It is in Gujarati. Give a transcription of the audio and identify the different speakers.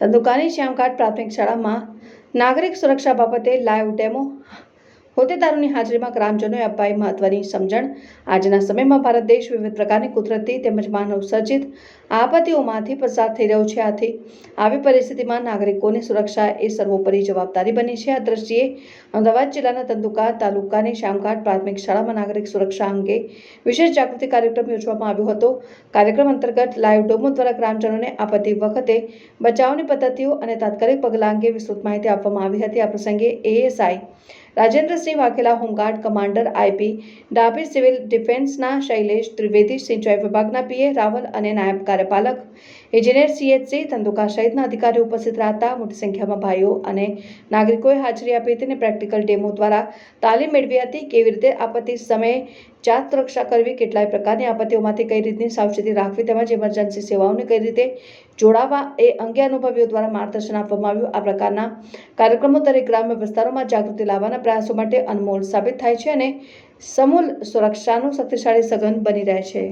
Speaker 1: ધંધુકાની શ્યામઘાટ પ્રાથમિક શાળામાં નાગરિક સુરક્ષા બાબતે લાઈવ ડેમો હોદ્દેદારોની હાજરીમાં ગ્રામજનોએ અપાઈ મહત્વની સમજણ. આજના સમયમાં ભારત દેશ વિવિધ પ્રકારની કુદરતી તેમજ માનવ સર્જિત આપત્તિઓમાંથી પસાર થઈ રહ્યો છે. આથી આવી પરિસ્થિતિમાં નાગરિકોની સુરક્ષા એ સર્વોપરી જવાબદારી બની છે. આ દ્રષ્ટિએ અમદાવાદ જિલ્લાના તંદુકા તાલુકાની શ્યામઘાટ પ્રાથમિક શાળામાં નાગરિક સુરક્ષા અંગે વિશેષ જાગૃતિ કાર્યક્રમ યોજવામાં આવ્યો હતો. કાર્યક્રમ અંતર્ગત લાઈવ ડોમો દ્વારા ગ્રામજનોને આપત્તિ વખતે બચાવની પદ્ધતિઓ અને તાત્કાલિક પગલાં અંગે વિસ્તૃત માહિતી આપવામાં આવી હતી. આ પ્રસંગે ASI Rajendrasinh Vaghela home guard commander IP, Dabhi civil ડિફેન્સના Shailesh Trivedi, સિંચાઈ વિભાગના પીએ રાવલ અને નાયબ કાર્યપાલક. ઇજનેર સીએચસી ધંધુકા સહિતના અધિકારીઓ ઉપસ્થિત રહ્યા મોટી સંખ્યામાં ભાઈઓ અને નાગરિકોએ હાજરી આપી હતી અને પ્રેક્ટિકલ ડેમો દ્વારા તાલીમ મેળવી હતી. કેવી રીતે આપત્તિ સમયે જાત સુરક્ષા કરવી, કેટલાય પ્રકારની આપત્તિઓમાંથી કઈ રીતની સાવચેતી રાખવી તેમજ ઇમરજન્સી સેવાઓને કઈ રીતે જોડાવા એ અંગે અનુભવીઓ દ્વારા માર્ગદર્શન આપવામાં આવ્યું. આ પ્રકારના કાર્યક્રમો દરેક ગ્રામ્ય વિસ્તારોમાં જાગૃતિ લાવવાના પ્રયાસો માટે અનમોલ સાબિત થાય છે અને સમૂલ સુરક્ષાનું શક્તિશાળી સઘન બની રહે છે.